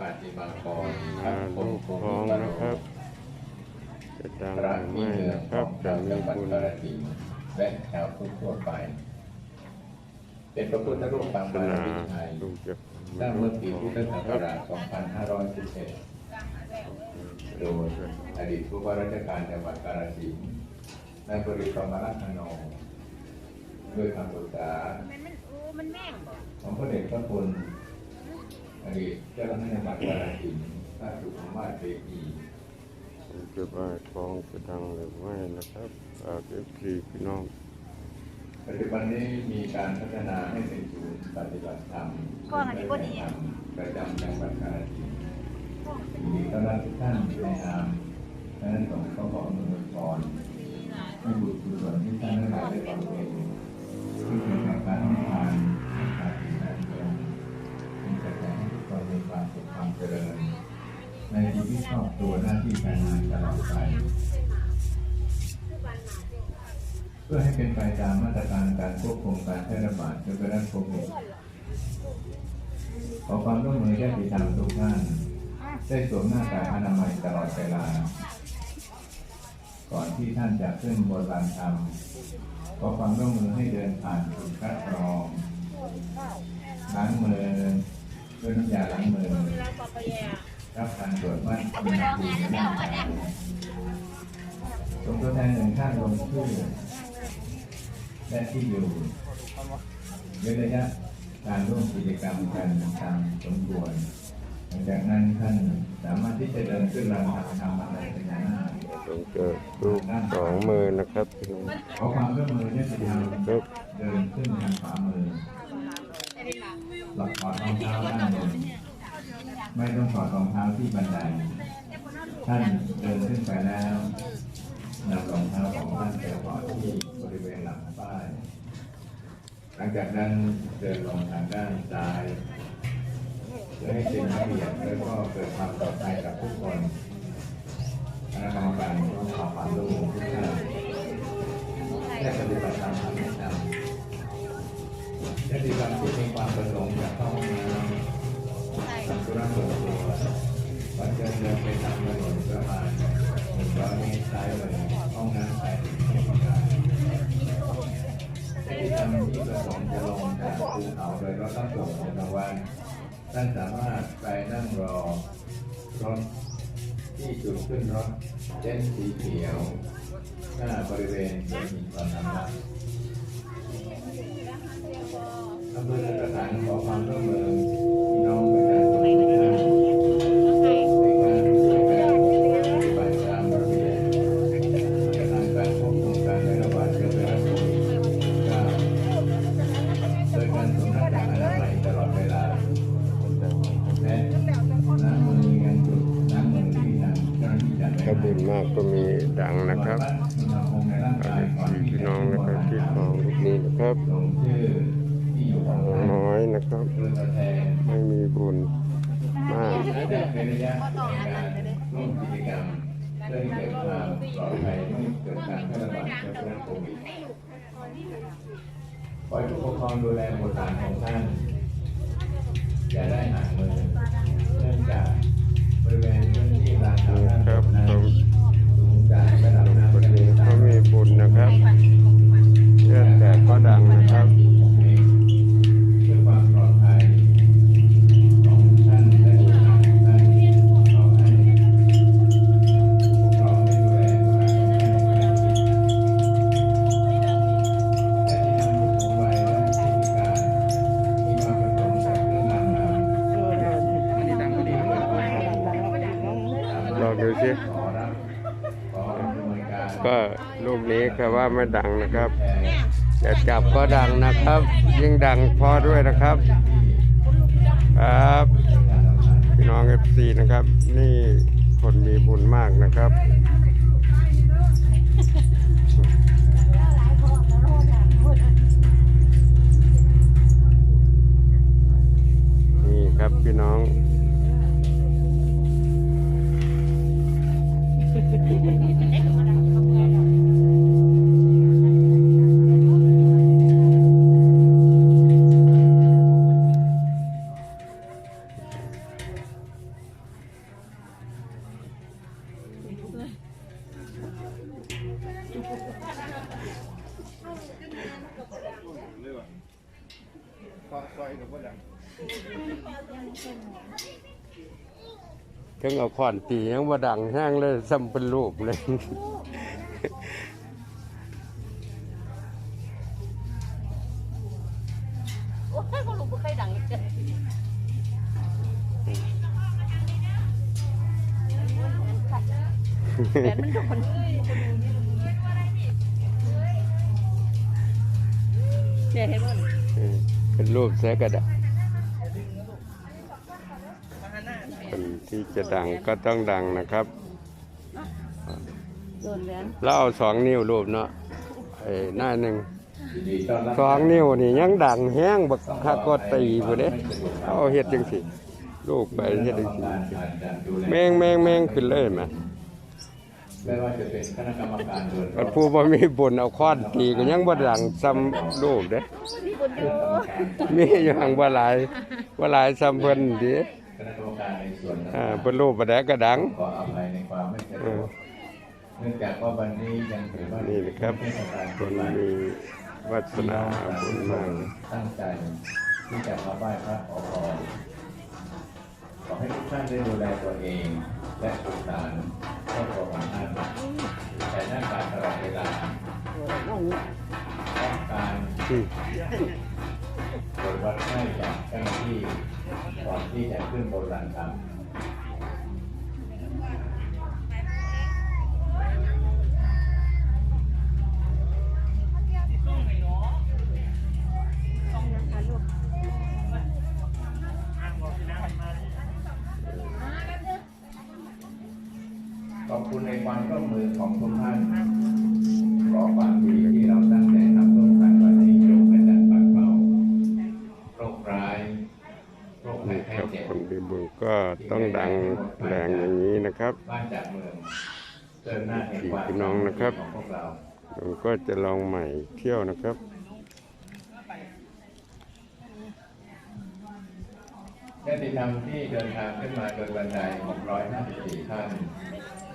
ปฏิมากรอ่าลูกของนะครับจะดังพระหรือที่ไม่เหนือนะขครัอบงจะชาวมีจังหวัดบุญกาฬสินธุ์และชาวพุทธทั่วไป เป็นพระพุทธรูปปางศาบาสรนามีไทยลูกจะสร้างเมื่อปีพุทธศักราช 2511 โดยอดีตผู้ว่าราชการจังหวัดกาฬสินธุ์นายบริกรมรัตนงด้วยคำปรึกษา มันมันโอ้มันแม่งบ่ของพระเดชพระคุณ อดีตเจ้าคณะจังหวัดกาฬสินธุ์พระสุขุมมาศเทพีจะบ่ายทองจะดังหรือไม่นะครับฝากเอฟซีพี่น้อง ปัจจุบันนี้มีการพัฒนาให้เป็นศูนย์ปฏิบัติธรรมประจำจังหวัดกาฬสินธุ์ยินดีต้อนรับทุกท่านในนามคณะสงฆ์ก็ขออนุโมทนาให้บุญกุศลที่ท่านทั้งหลายได้บำเพ็ญที่เกิดจากการให้ทาน ความเจริญ ในชีวิตครอบครัวหน้าที่การงานตลอดไป เพื่อให้เป็นไปตามมาตรการการควบคุมการแพร่ระบาดของไวรัสโควิดขอความร่วมมือญาติธรรมทุกท่าน ได้สวมหน้ากากอนามัยตลอดเวลา ก่อนที่ท่านจะขึ้นบนลานธรรมขอความร่วมมือให้เดินผ่านจุดคัดกรองล้างมือ ด้วยน้ำยาล้างมือรับการตรวจวัดอุณหภูมิในร่างกายส่งตัวแทนหนึ่งท่านลงชื่อและที่อยู่เว้นระยะการร่วมกิจกรรมกันตามสมควรหลังจากนั้นท่านสามารถที่จะเดินขึ้นลำทางทำอะไรเป็นอย่างนั้นต้องเจอลูกสองมือนะครับขอความร่วมมือญาติธรรมครับเดินขึ้นทางขวามือ หลักถอดรองเท้าด้านบนไม่ต้องถอดรองเท้าที่บันได ท่านเดินขึ้นไปแล้วนำรองเท้าของท่านไปวางที่บริเวณหลังป้าย หลังจากนั้นเดินลงทางด้านซ้ายเพื่อให้เป็นระเบียบและก็เกิดความปลอดภัยกับทุกคนคณะกรรมการต้องขอความร่วมมือทุกท่านและปฏิบัติตาม ประสงค์จะเข้าห้องน้ำทำธุระส่วนตัววันเดินเดินไปตามถนนประมาณหนึ่งร้อยเมตรซ้ายเลยห้องน้ำไปให้ประกาศที่ทำที่ประสงค์จะลงจากภูเขาโดยรถรับส่งของรางวัลท่านสามารถไปนั่งรอรถที่จุดขึ้นรถเส้นสีเขียว หน้าบริเวณสวนหินตอนนั้นำมันอำเภอสถานขอความร่วมมือ เป็นระยะในการร่วมกิจกรรมเพื่อให้เกิดความปลอดภัยไม่เกิดการแพร่ระบาดเชื้อไวรัสโควิดขอให้ผู้ปกครองดูแลบุตรหลานของท่านอย่าได้ห่างมือเนื่องจากบริเวณพื้นที่ลานจอดรถครับนั้นผมสูงจากระดับน้ำคนทะเลนี้สาเขาบมีบุญนะครับเลื่อนแต่ก็ดังนะครับ ก็รูปนี้คือว่าไม่ดังนะครับแต่จับก็ดังนะครับ ยิ่งดังพอด้วยนะครับ ครับพี่น้องเอฟซีนะครับ นี่คนมีบุญมากนะครับนี่ค รับพี่งถึงเอาขวานตียังว่าดังแห้งเลยซ้ำเป็นรูปเลยโอ้ยคนลูกบ่เคยดังเจ้ะแขนมันโดนเนี่ยเห็นบ่ เออเป็นรูปเสียกระดาษคนที่จะดังก็ต้องดังนะครับโดนแหวนแล้วเอาสองนิ้วรูปเนาะไอ้หน้าหนึ่งยินดีต้อนรับสองนิ้วนี่ยังดังแห้งบักคากดตีผู้เด้เอาเฮ็ดจังสิลูกไปเฮ็ดจังสิการอาจจะดูแลแมงแมงแมงขึ้นเลยแหม ไม่ว่าจะเป็นคณะกรรมการโดยรอัอนบผู้บ่มีบุญเอาค้อนตีก็ยังบ่ดังซ้ำรูปเด้มีคนอยู่มีอยู่ห่างบ่หลายบ่หลายซ้ำเพิ่นติคณะกรรมการในส่วนอ่าเพิ่นรูปบ่ได้ก็ดังขออภัยในความไม่สะดวกเนื่องจากว่าวันนี้ยังถือว่านี่นะครับเทศกาลคนมีวาสนาบุญมากตั้งใจที่จะมาไหว้พระขอพร ขอให้ทุกท่านได้ดูแลตัวเอง และสุขสันต์ครอบครัวของท่านแต่หน้าการตลอดเวลาต้องการตรวจวัดไข้จากเจ้าหน้าที่ก่อนที่จะขึ้นบนหลังครั มือของทุกท่านขอความดีที่เราตั้งใจทำร่วมกันวันนี้จงเป็นดังปัดเป่าโรคร้ายโรคภัยไข้ครับเจ็บคนมีบุญก็ต้องดังแรงอย่างนี้นะครับบ้านจากเมืองเดินหน้าแห่งความพี่น้องนะครับของพวกเราผมก็จะลองใหม่เที่ยวนะครับญาติธรรมที่เดินทางขึ้นมาโดยบันได654ท่าน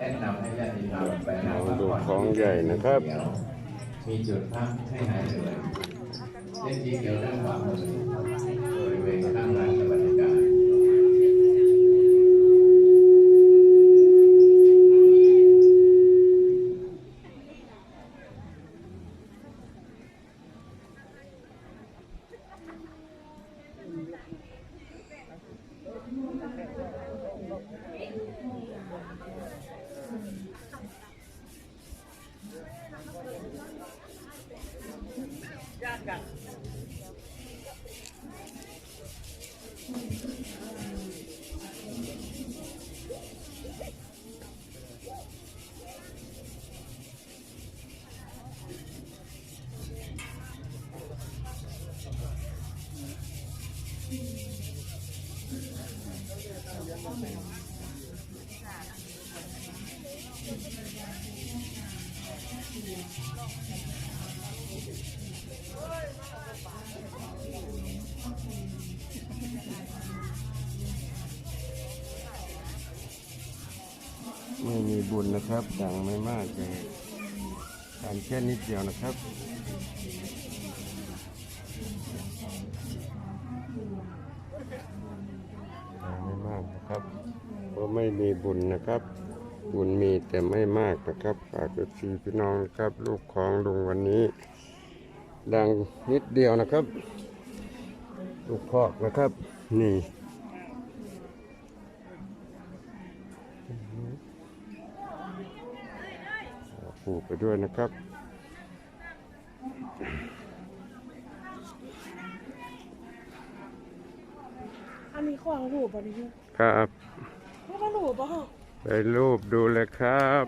แนะนำให้ญาติธรรมไปนั่งพักผ่อนของใหญ่นะครับ มีจุดพักให้หายเหนื่อยเส้นสีเขียวด้านขวามือบริเวณข้างลานสวัสดิการ ไม่มี บุญนะครับดังไม่มากเลยดังแค่นิดเดียวนะครับดังไม่มากนะครับเพราะไม่มีบุญนะครับ บุญมีแต่ไม่มากนะครับฝากกับชีพี่น้องนะครับ ลูกของลุงวันนี้ ดังนิดเดียวนะครับ ลูกคอกนะครับนี่ ผูกไปด้วยนะครับ อันนี้ขวางรูปอันนี้ครับไม่มารูปป่ะฮะไปรูปดูเลยครับ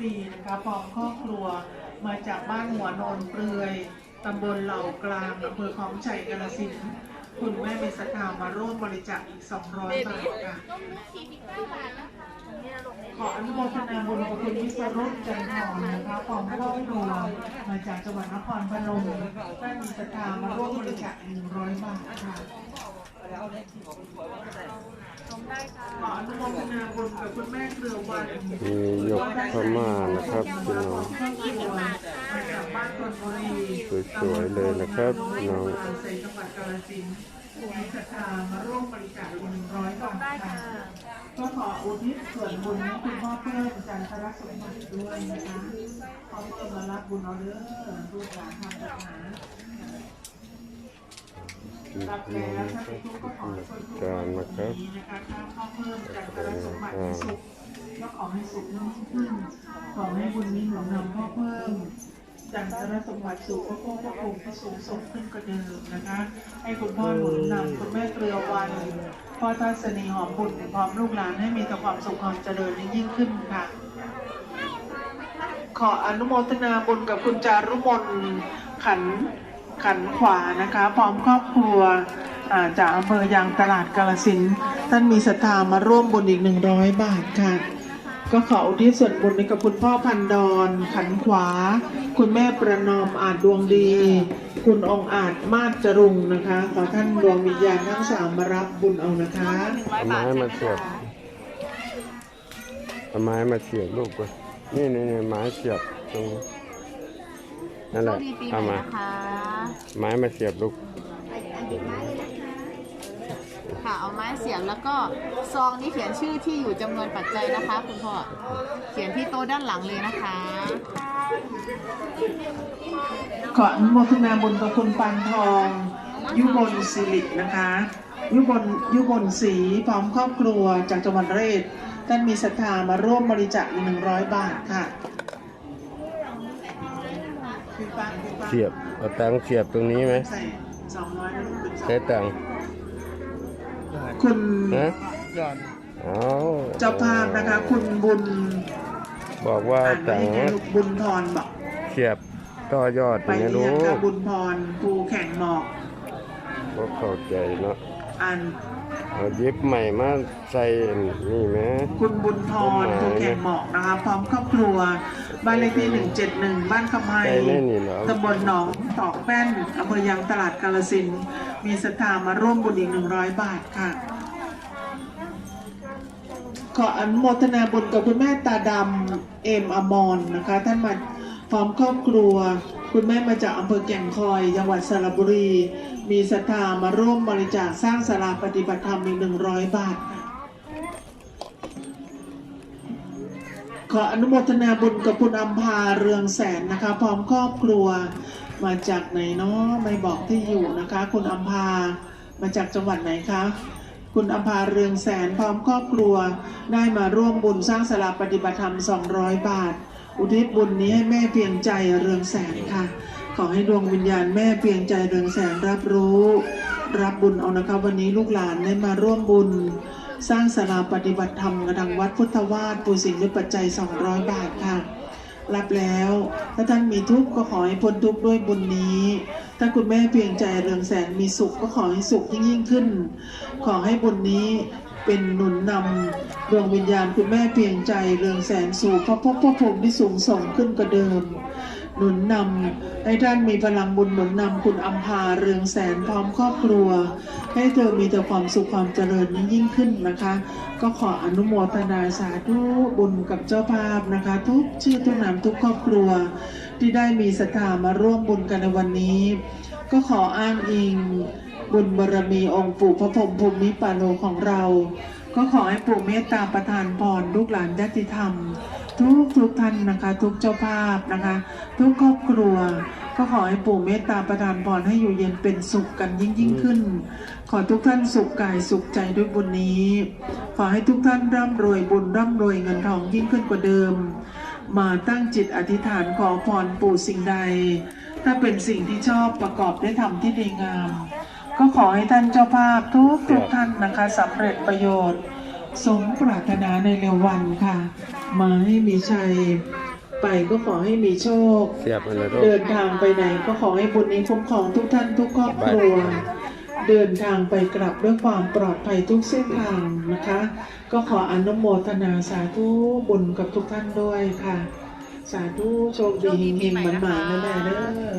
หนองพักดีนะคะพร้อมครอบครัวมาจากบ้านหัวโนนเปลือยตำบลเหล่ากลางอำเภอคลองชัยกาฬสินธุ์คุณแม่มีศรัทธามาร่วมบริจาคอีก 200 บาทค่ะขออนุโมทนาบุญกับคุณวิศรุตจันทร์นะคะของครอบครัวมาจากจังหวัดนครพนมได้มีศรัทธามาร่วมบริจาค100 บาทค่ะ ขออนุโมทนาบุญกับคุณแม่เครือวันมียกพม่านะครับพี่น้องครอบครัวมาจากบ้านตนบุรีสวยๆเลยนะครับพี่น้องใส่จังหวัดกาฬสินธุ์มีศรัทธามาร่วมบริจาค100บาทค่ะก็ขออุทิศส่วนบุญให้คุณพ่อเพิ่มจันทรสมบัติด้วยนะคะขอเพิ่มมารับบุญเอาเด้อลูกหลานทำปัญหา รับแล้วถ้าเป็นทุกข์ก็ขอให้คนทุกข์จานนะครับนี้นะคะถ้าพ่อเพิ่มจันทรสมบัติให้สุขก็ขอให้สุขยิ่งขึ้นขอให้บุญนี้หนุนนำพ่อเพิ่มจันทรสมบัติสู่พระพุทธภูมิที่สูงส่งขึ้นกว่าเดิมนะคะ ให้คุณพ่อหนุนนำคุณแม่เกลือวันพ่อทัศนีหอมบุญพร้อมลูกหลานให้มีแต่ความสุขความเจริญยิ่งขึ้นค่ะขออนุโมทนาบุญกับคุณจารุมนขัน ขันขวานะคะ พร้อมครอบครัวาจากอำเภอยางตลาดกาลสินท่านมีศรัทธามาร่วมบุญอีกหนึ่งร้อยบาทค่ะ ก็ขออุทิศส่วนบุญให้กับคุณพ่อพันดอนขันขวา คุณแม่ประนอมอาจดวงดี คุณองอาจมาศจรุงนะคะ ขอท่านดวงวิญญาณทั้งสามมารับบุญเอานะคะเอาไม้มาเสียบเอาไม้มาเสียบลูกก่อนนี่นี่นี่ไม้เสียบตรงนี้ นั่นแหละดีปีใหเอาม่มานะคะไม้มาเสียบลูก ค่ะ เอาไม้เสียบแล้วก็ซองนี้เขียนชื่อที่อยู่จำนวนปัจจัยนะคะ คุณพ่อ เขียนที่โต๊ะด้านหลังเลยนะคะ ขออนุโมทนาบุญกับคุณปานทอง ยุบลศิรินะคะ ยุบลยุบลศรีพร้อมครอบครัวจากจังหวัดระยองท่านมีศรัทธามาร่วมบริจาคหนึ่งร้อยบาทค่ะพี่ปานพี่ปาน เสียบเอาตังค์เสียบตรงนี้ไหมใส่สองร้อยแล้วเป็นสองใช้ตังค์คุณนะเอาเจ้าภาพนะคะ คุณบุญ บอกว่าอ่านตัไม่งค์ไงลูกบุญพรบอกเสียบต่อยอดไปนะเรีลูยนกับกบุญพรครูแข่งหมอกก็เข้าใจเนาะอ่านเอาเย็บใหม่มาใส่นี่ไหมคุณบุญพรครูแข่งหมอกนะคะพร้อมครอบครัว บ้านเลขที่ 171 บ้านคำไฮใส่แน่นี่เหรอตำบลหนองตอกแป้นอำเภอยางตลาดกาลสินธุ์มีศรัทธามาร่วมบุญอีก 100 บาทค่ะ ขออนุโมทนาบุญกับคุณแม่ตาดำเอมอมรนะคะ ท่านมาพร้อมครอบครัว คุณแม่มาจากอำเภอแก่งคอย จังหวัดสระบุรี มีศรัทธามาร่วมบริจาคสร้างศาลาปฏิบัติธรรมอีก 100 บาท ขออนุโมทนาบุญกับคุณอัมพาเรืองแสนนะคะ พร้อมครอบครัวมาจากไหนเนาะไม่บอกที่อยู่นะคะ คุณอัมพามาจากจังหวัดไหนคะคุณอัมพาเรืองแสนพร้อมครอบครัว ได้มาร่วมบุญสร้างศาลาปฏิบัติธรรม 200 บาท อุทิศบุญนี้ให้แม่เพียงใจเรืองแสนค่ะ ขอให้ดวงวิญญาณแม่เพียงใจเรืองแสนรับรู้ รับบุญเอานะคะวันนี้ลูกหลานได้มาร่วมบุญ สร้างศาลาปฏิบัติธรรมกระดังวัดพุทธวาสปูสิงห์ด้วยปัจจัย 200 บาทค่ะ รับแล้ว ถ้าท่านมีทุกข์ก็ขอให้พ้นทุกข์ด้วยบุญนี้ ถ้าคุณแม่เพียงใจเรืองแสนมีสุขก็ขอให้สุขยิ่งยิ่งขึ้น ขอให้บุญนี้เป็นหนุนนำดวงวิญญาณคุณแม่เพียงใจเรืองแสนสู่พระพพระภูมิที่สูงส่งขึ้นกว่าเดิม หนุนนำให้ท่านมีพลังบุญหนุนนำคุณอัมพาเรืองแสนพร้อมครอบครัว ให้เธอมีแต่ความสุขความเจริญยิ่งยิ่งขึ้นนะคะ ก็ขออนุโมทนาสาธุบุญกับเจ้าภาพนะคะ ทุกชื่อทุกนามทุกครอบครัว ที่ได้มีศรัทธามาร่วมบุญกันในวันนี้ ก็ขออ้างอิงบุญบารมีองค์ปู่พระพรหมภูมิปาโลของเรา ก็ขอให้ปู่เมตตาประทานพรลูกหลานญาติธรรม ทุกทุกท่านนะคะ ทุกเจ้าภาพนะคะ ทุกครอบครัว ก็ขอให้ปู่เมตตาประทานพรให้อยู่เย็นเป็นสุขกันยิ่งยิ่งขึ้น ขอทุกท่านสุขกายสุขใจด้วยบุญนี้ ขอให้ทุกท่านร่ำรวยบุญร่ำรวยเงินทองยิ่งขึ้นกว่าเดิม มาตั้งจิตอธิษฐานขอพรปู่สิ่งใด ถ้าเป็นสิ่งที่ชอบประกอบได้วยธรรมที่ดีงาม ก็ขอให้ท่านเจ้าภาพทุกทุกท่านนะคะสำเร็จประโยชน์ สมปรารถนาในเร็ววันค่ะ มาให้มีชัยไปก็ขอให้มีโชคเสียบมันเลยลูกเดินทางไปไหนก็ขอให้บุญนี้คุ้มครองทุกท่านทุกครอบครัว เดินทางไปกลับด้วยความปลอดภัยทุกเส้นทางนะคะ ก็ขออนุโมทนาสาธุบุญกับทุกท่านด้วยค่ะ สาธุโชคดีเฮงๆหมันๆนะแม่เด้อ